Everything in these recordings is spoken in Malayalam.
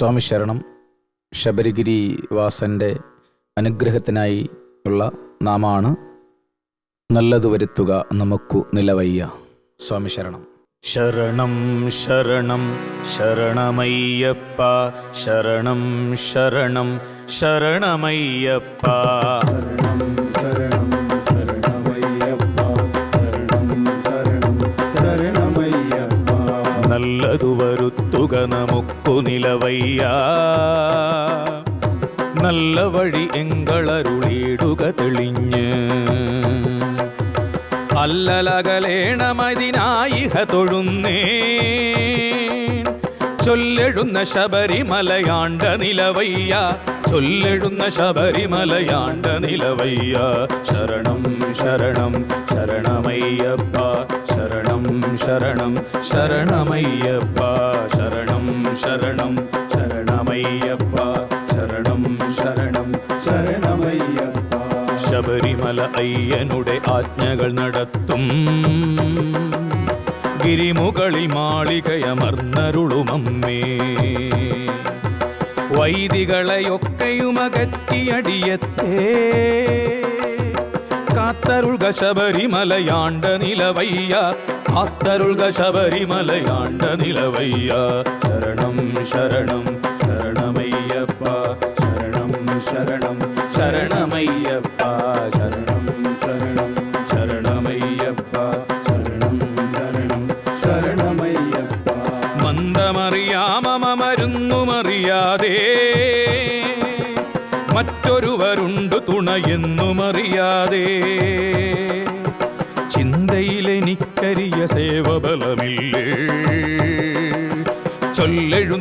സ്വാമി ശരണം ശബരിഗിരി വാസന്റെ അനുഗ്രഹത്തിനായി ഉള്ള നാമാണ്. നല്ലതു വരുത്തുക നമുക്കു നിലവയ്യ. സ്വാമി ശരണം. ശരണം ശരണം ശരണമയ്യപ്പ. ശരണം ശരണം ശരണമയ്യപ്പ. ശരണം ശരണം ശരണമയ്യപ്പ. ശരണം ശരണം ശരണമയ്യപ്പ. നല്ലതു വരുത്തുക നമുക്കു നിലവയ്യ. നല്ല വഴി എങ്കളരുളിയിടുക തെളിഞ്ഞ്. അല്ലലകലേണമതിനായിഹ തൊഴുന്നേ ചൊല്ലെഴുന്ന ശബരിമലയാണ്ട നിലവയ്യ. ചൊല്ലെഴുന്ന ശബരിമലയാണ്ട നിലവയ്യ. ശരണം ശരണം ശരണമയ്യപ്പ. ശരണം ശരണം ശരണമയ്യപ്പ ശരണം ശരണം ശരണമയ്യപ്പ ശരണം ശരണം ശരണമയ്യപ്പ. ശബരിമല അയ്യനുടെ ആജ്ഞകൾ നടത്തും. ഗിരിമുകളിൽ മാളികയമർന്നരുളുമമ്മേ. വൈദികളെയൊക്കെയുമകറ്റിയടിയത്തേ. കാത്തരുൾക ശബരിമലയാണ്ട നിലവയ്യ കാത്തരുൾക ശബരിമലയാണ്ട നിലവയ്യ ശരണം ശരണം ശരണമയ്യപ്പ ശരണം ശരണം ശരണമയ്യപ്പ ശരണം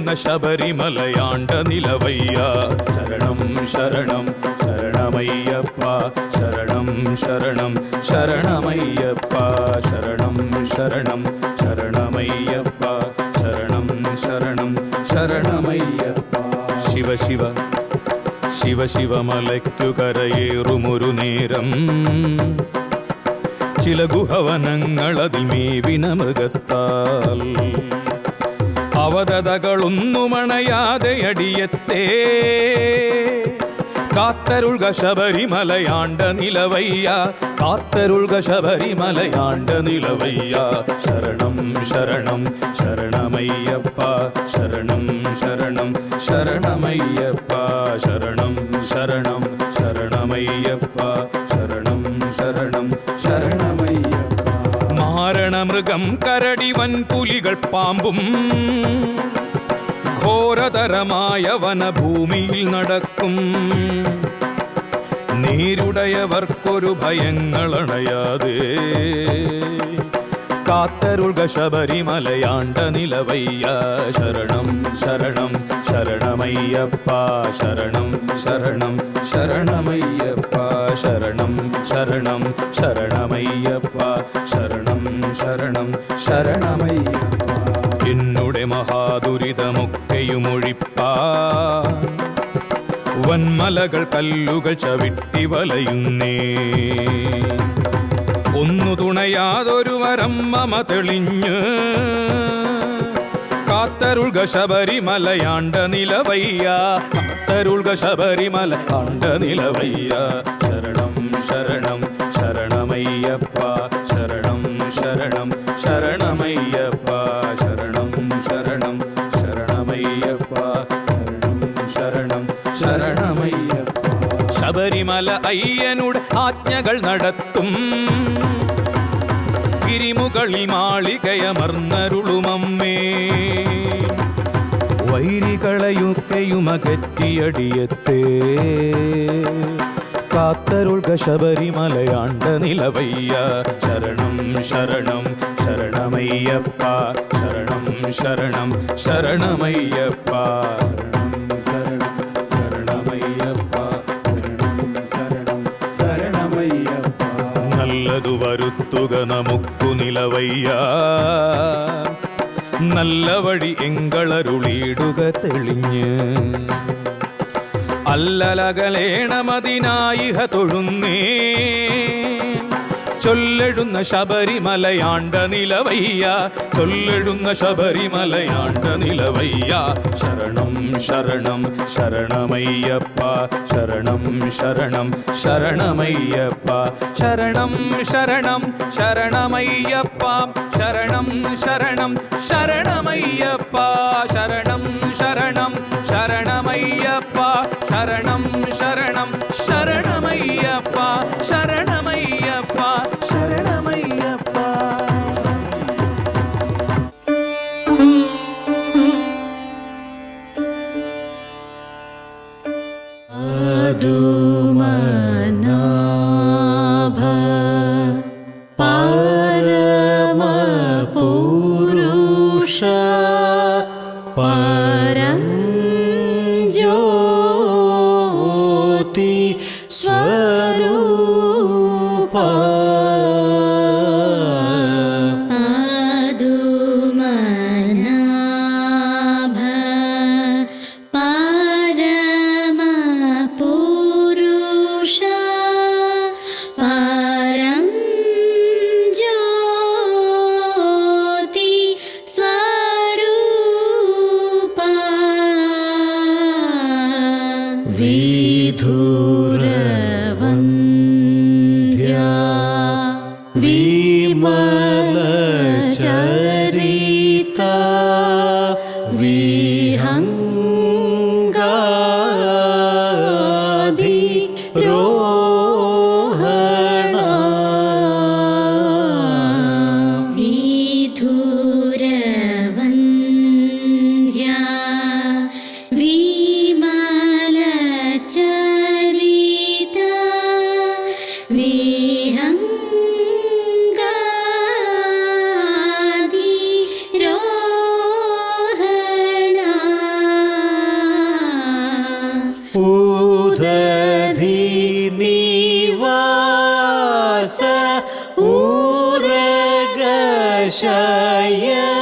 ചൊല്ലെഴുന്ന ശബരിമലയാണ്ട നിലവയ്യ. ശരണം ശരണം ശരണമയ്യപ്പ. ശരണം ശരണം ശരണമയ്യപ്പ. ശരണം ശരണം ശരണമയ്യപ്പ. ശരണം ശരണം ശരണമയ്യപ്പ. ശിവ ശിവ ശിവ ശിവ മലയ്ക്കു കരയേറുമൊരു നേരം. ചില ഗുഹവനങ്ങളതിൽ മേവിന മൃഗത്താൽ. അവതതകളൊന്നുമണയാതെ അടിയത്തേ കാത്തരുൾക ശബരിമലയാണ്ട നിലവയ്യ കാത്തരുൾക ശബരിമലയാണ്ട നിലവയ്യ ശരണം ശരണം ശരണമയ്യപ്പ ശരണം ശരണം ശരണമയ്യപ്പ ശരണം ശരണം മാരണമൃഗം കരടിവൻ പുലികൾ പാമ്പും ഘോരതരമായ വനഭൂമിയിൽ നടക്കും. നീരുടയവർക്കൊരു ഭയങ്ങളണയാതെ കാത്തരുൾക ശബരിമലയാണ്ട നിലവയ്യ ശരണം ശരണം ശരണമയ്യപ്പ ശരണം ശരണം ശരണമയ്യപ്പ ശരണം ശരണം ശരണമയ്യപ്പ ശരണം ശരണം ശരണമയ്യപ്പ എന്നുടെ മഹാദുരിതമൊക്കെയുമൊഴിപ്പാ വൻമലകൾ കല്ലുകൾ ചവിട്ടി വലയുന്നേ ഒന്നു തുണയാതൊരു വരം മമ തെളിഞ്ഞ്. കാത്തരുൾക ശബരിമലയാണ്ട നിലവയ്യ. കാത്തരുൾക ശബരിമല ആണ്ട നിലവയ്യ. ശരണം ശരണം ശരണമയ്യപ്പ. ശരണം ശരണം ശരണമയ്യപ്പ. ശരണം ശരണം ശരണമയ്യപ്പ. ശരണം ശരണം ശരണമയ്യപ്പ. ശബരിമല അയ്യനുടെ ആജ്ഞകൾ നടത്തും. ഗിരിമുകളിൽ മാളികയമർന്നരുളുമമ്മേ. വൈരികളെയൊക്കെയുമകറ്റിയടിയത്തേ കാത്തരുൾക ശബരിമലയാണ്ട നിലവയ്യ. ശരണം ശരണം ശരണമയ്യപ്പ. ശരണം ശരണം ശരണമയ്യപ്പ. വരുത്തുക നമുക്കു നിലവയ്യ. നല്ല വഴി എങ്കളരുളിയിടുക തെളിഞ്ഞ്. അല്ലലകലേണമതിനായിഹ തൊഴുന്നേ. ചൊല്ലെഴുന്ന ശബരിമലയാണ്ട നിലവയ്യ. ചൊല്ലെഴുന്ന ശബരിമലയാണ്ട നിലവയ്യ. ശരണം ശരണം ശരണമയ്യപ്പ. ശരണം ശരണം ശരണമയ്യപ്പ. ശരണം ശരണം ശരണമയ്യപ്പ. ശരണം ശരണം ശരണമയ്യപ്പ. ശരണം ശരണം ശരണമയ്യപ്പ. ശരണം ശരണം ശരണമയ്യപ്പ. ശരണമയ്യപ്പ আদু yaşayan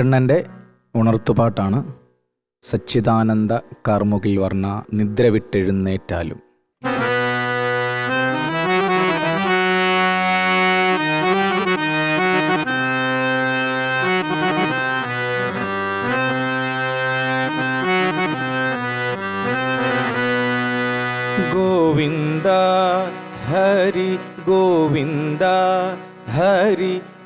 കണ്ണന്റെ ഉണർത്തുപാട്ടാണ് സച്ചിദാനന്ദ കാർമുകിൽ വർണ നിദ്ര വിട്ടെഴുന്നേറ്റാലും ഗോവിന്ദ ഹരി ഗോവിന്ദ ഹരി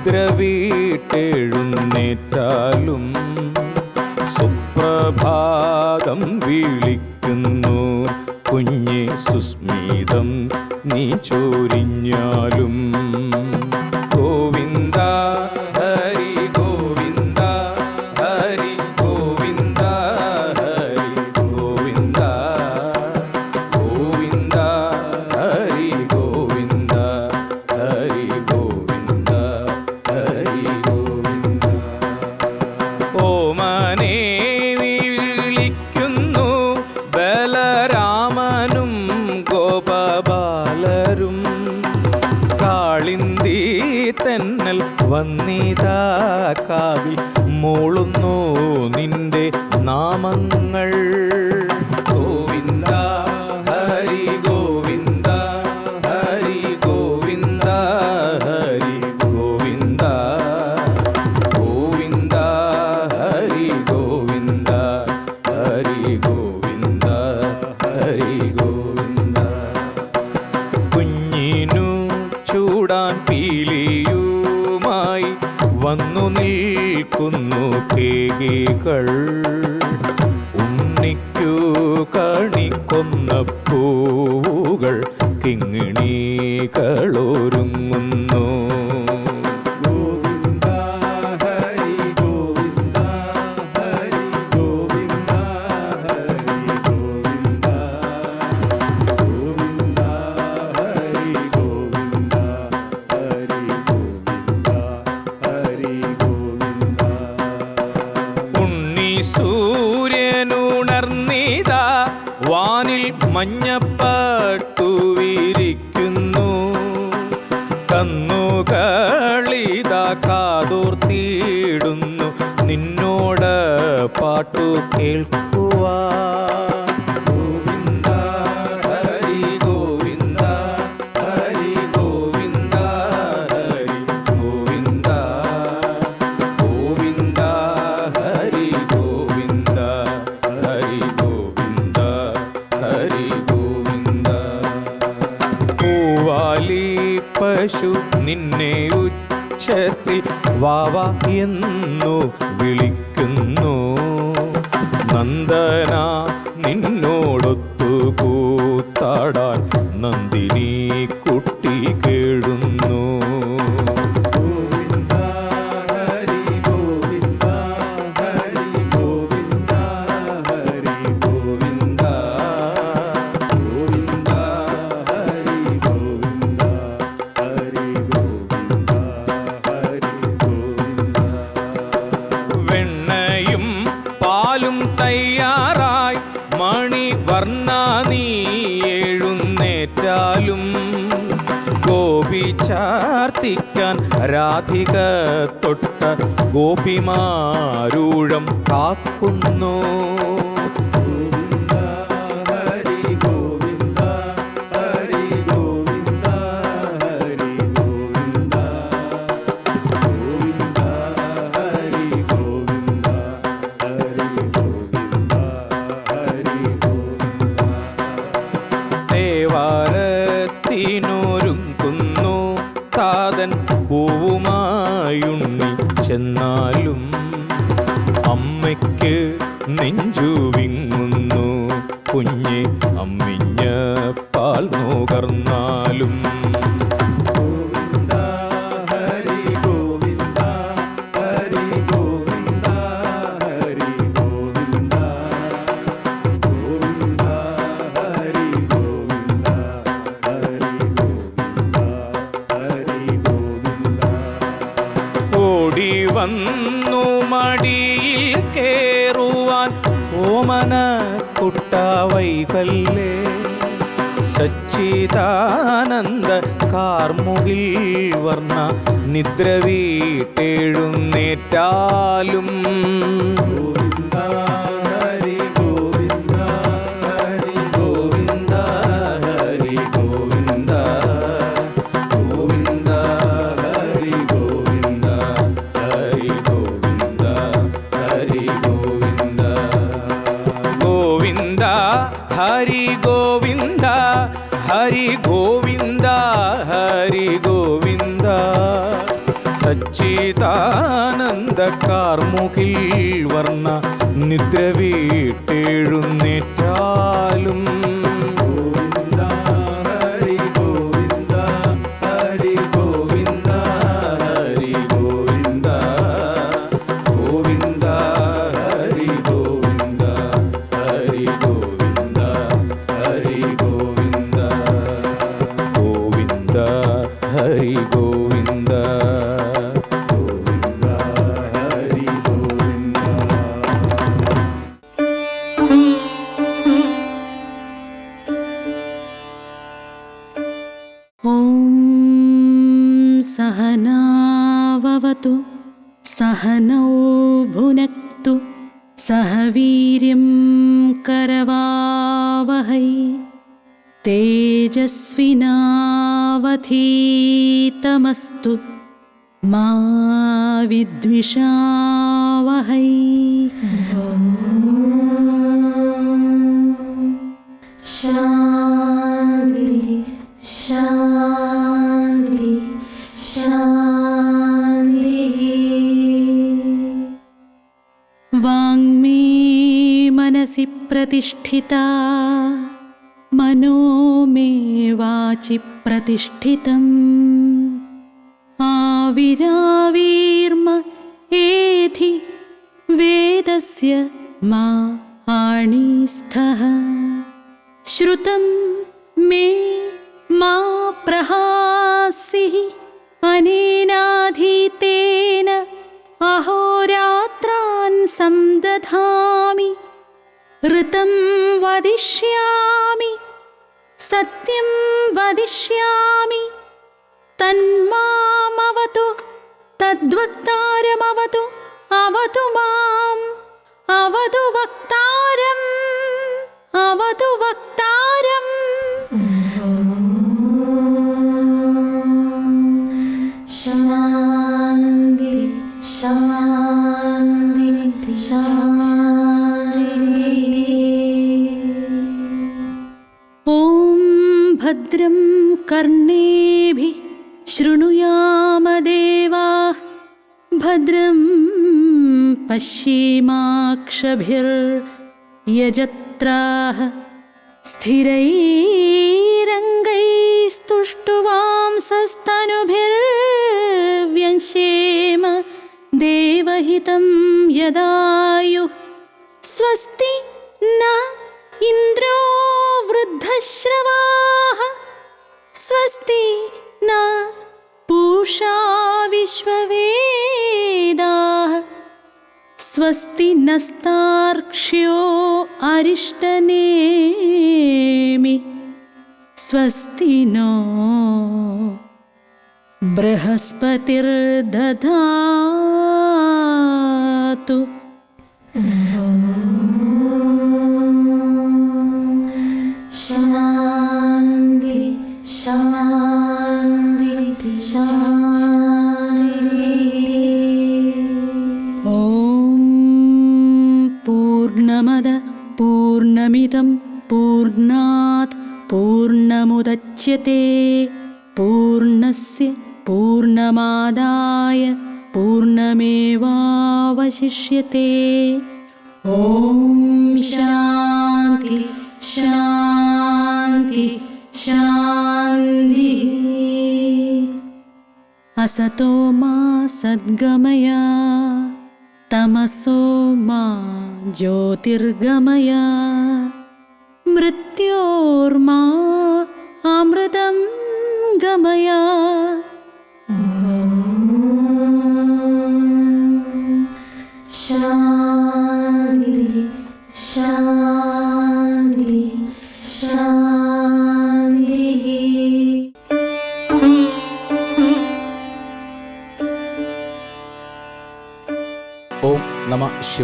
നിദ്രവീട്ടെഴുന്നേറ്റാലും സുപ്രഭാതം വിളിക്കുന്നു. കുഞ്ഞെ സുസ്മിതം നീ ചോരിഞ്ഞാലും aman ബലി പശു നിന്നെ ഉച്ചത്തിൽ വാവ എന്നു വിളിക്കുന്നു. നന്ദന നിന്നോടൊത്തു കൂത്താടാൻ നന്ദിനി കുട്ടി കേഴുന്നു തൊട്ട ഗോപിമാരൂഴം കാക്കുന്നു. കാർമുകിൽ വർണ നിദ്ര വീട്ടെഴുന്നേറ്റാലും. ഗോവിന്ദ ഹരി ഗോവിന്ദ ഹരി ഗോവിന്ദ ഹരി ഗോവിന്ദ ഗോവിന്ദ ഹരി ഗോവിന്ദ ഹരി ഗോവിന്ദ ഹരി ഗോവിന്ദ. ഗോവിന്ദ ഹരി ഗോവിന്ദ ഹരി ഗോവിന്ദ ഹരി ഗോവിന്ദ. സച്ചിദാനന്ദ കാർമുകിൽ വർണ നിദ്ര വീട്ടെഴുന്നേറ്റാലും ॐ सहनाववतु सहनौ भुनक्तु सह वीर्यं करवावहै। तेजस्विनावधीतमस्तु मा विद्विषावहै प्रतिष्ठिता मनो मे वाचि प्रतिष्ठितम् आविरावीर्म एधि वेदस्य मा आणीस्थः श्रुतं मे मा प्रहासिः अनेनाधीतेन ऋतं वदिष्यामि सत्यं वदिष्यामि तन्मामवतु तद्वक्तारमवतु अवतु माम् अवतु वक्तारम् अवतु वक्तारम् भद्रं कर्णेभिः शृणुयामदेवाः भद्रं पश्येमाक्षभिर्यजत्राः। स्थिरैरङ्गैस्तुष्टुवांसस्तनुभिर्व्यंशेम देवहितं यदायुः स्वस्ति न पूषा विश्ववेदाः स्वस्ति नस्तार्क्ष्यो अरिष्टनेमि स्वस्ति नो बृहस्पतिर्दधातु ॐ पूर्णमद पूर्णमिदं पूर्णात् पूर्णमुदच्यते पूर्णस्य पूर्णमादाय पूर्णमेवावशिष्यते। ॐ शान्ति शान्ति शान्तिः असतो मा सद्गमय तमसो मा ज्योतिर्गमय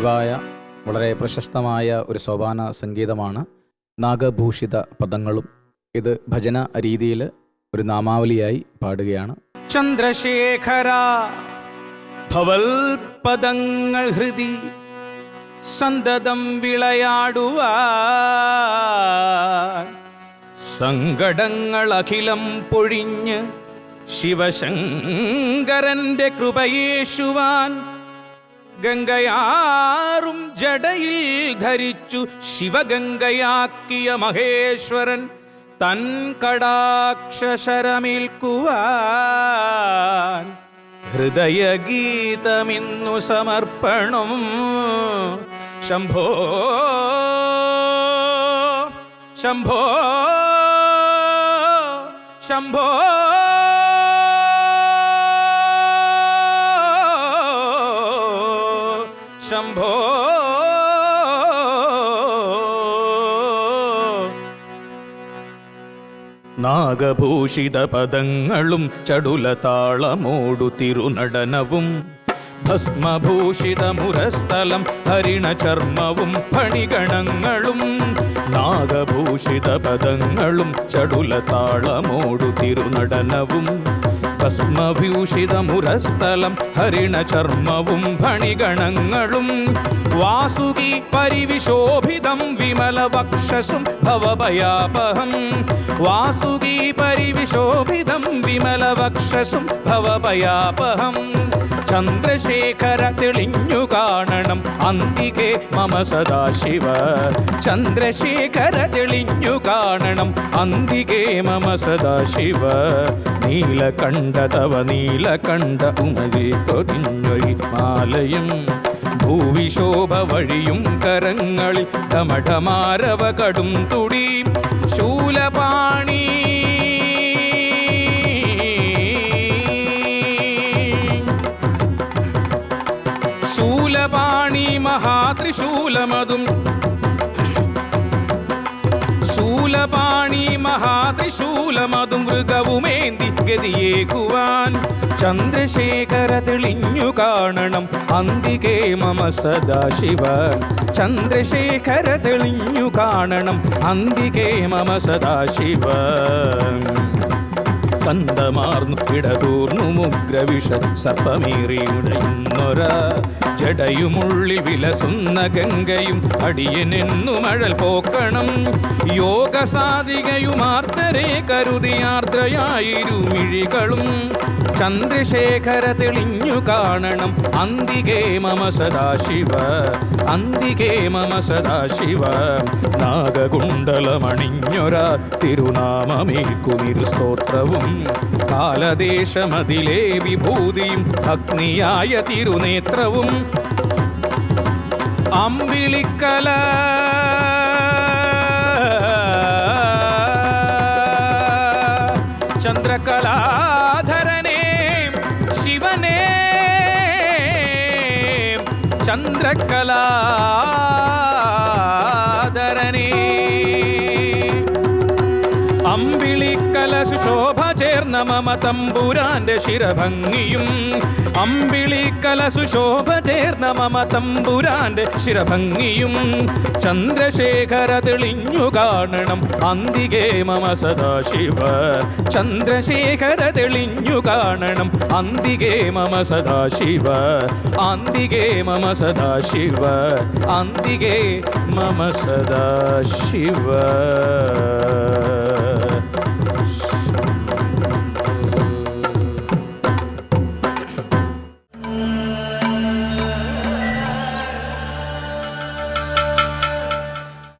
ശിവായ വളരെ പ്രശസ്തമായ ഒരു സോപാന സംഗീതമാണ് നാഗഭൂഷിത പദങ്ങളും. ഇത് ഭജന രീതിയിൽ ഒരു നാമാവലിയായി പാടുകയാണ്. ചന്ദ്രശേഖര ഭവൽ പദങ്ങൾ ഹൃദി സന്തതം വിളയാടുവ സങ്കടങ്ങൾ അഖിലം പൊഴിഞ്ഞ് ശിവശങ്കരന്റെ കൃപയേശുവാൻ ഗംഗയാറും ജടയിൽ ധരിച്ചു ശിവഗംഗയാക്കിയ മഹേശ്വരൻ തൻ കടാക്ഷരമേൽക്കുവാൻ ഹൃദയഗീതമിന്നു സമർപ്പണം. ശംഭോ ശംഭോ ശംഭോ ശംഭോ. നാഗഭൂഷിത പദങ്ങളും ചടുല തിരുനടനവും. ഭസ്മഭൂഷിത മുരസ്ഥലം ഹരിണ ചർമ്മവും ഫണിഗണങ്ങളും നാഗഭൂഷിത പദങ്ങളും ചടുല തിരുനടനവും. ഭസ്മഭൂഷിത മുരസ്ഥലം ഹരിണ ഫണിഗണങ്ങളും വാസുകി പരിവിശോഭിതം വിമല വക്ഷസും ഭവഭയാപഹം. വാസുകി പരിവിശോഭിതം വിമലവക്ഷസും ഭവഭയാപഹം. ചന്ദ്രശേഖര തെളിഞ്ഞു കാണണം അന്തികെ മമ സദാശിവ. ചന്ദ്രശേഖര തെളിഞ്ഞു കാണണം അന്തികെ മമ സദാശിവ. നീലകണ്ഠ തവ നീലകണ്ഠ ഉമരി പൊതിഞ്ഞൊരി മാലയും. ഭൂവിശോഭ വഴിയും കരങ്ങളിൽ തമഠമാരവ കടും തുടി. ശൂലപാണി. ശൂലപാണി മഹാത്രിശൂലമതും. ശൂലപാണി മഹാത്രിശൂലമതും മൃഗവുമേന്തി ഗതിയേകുവാൻ. ചന്ദ്രശേഖര തെളിഞ്ഞു കാണണം. അന്തികേ മമ സദാശിവ ചന്ദ്രശേഖര തെളിഞ്ഞു കാണണം. അന്തികേ മമ സദാശിവ ചന്തമാർന്നു ഇടതൂർന്നു മുഗ്രവിഷ സർപ്പമേറിയുടയുന്നൊര ജടയുമുള്ളിൽ വിലസുന്ന ഗംഗയും അടിയനെന്നു മഴൽ പോക്കണം. യോഗസാധികയുമാർത്തരെ കരുതിയാർദ്രയായിരുമിഴികളും ചന്ദ്രശേഖര തെളിഞ്ഞു കാണണം. അന്തികേ മമ സദാശിവ. അന്തികേ മമ സദാശിവ. നാഗകുണ്ടലമണിഞ്ഞൊരാ തിരുനാമമേൽക്കുമിരു സ്തോത്രവും. കാലദേശമതിലേ വിഭൂതിയും അഗ്നിയായ തിരുനേത്രവും. അമ്പിളിക്കല చంద్రకళాదరణి అంబిళి కలశోభ ചേർന്ന മമ തമ്പുരാന്റെ ശിരഭംഗിയും. അമ്പിളി സുശോഭ ചേർന്ന മമ തമ്പുരാന്റെ ശിരഭംഗിയും. ചന്ദ്രശേഖര തെളിഞ്ഞു കാണണം അന്തികേ മമ സദാശിവ. ചന്ദ്രശേഖര തെളിഞ്ഞു കാണണം അന്തികേ മമ സദാശിവ. അന്തികേ മമ സദാശിവ. അന്തികേ മമ സദാശിവ.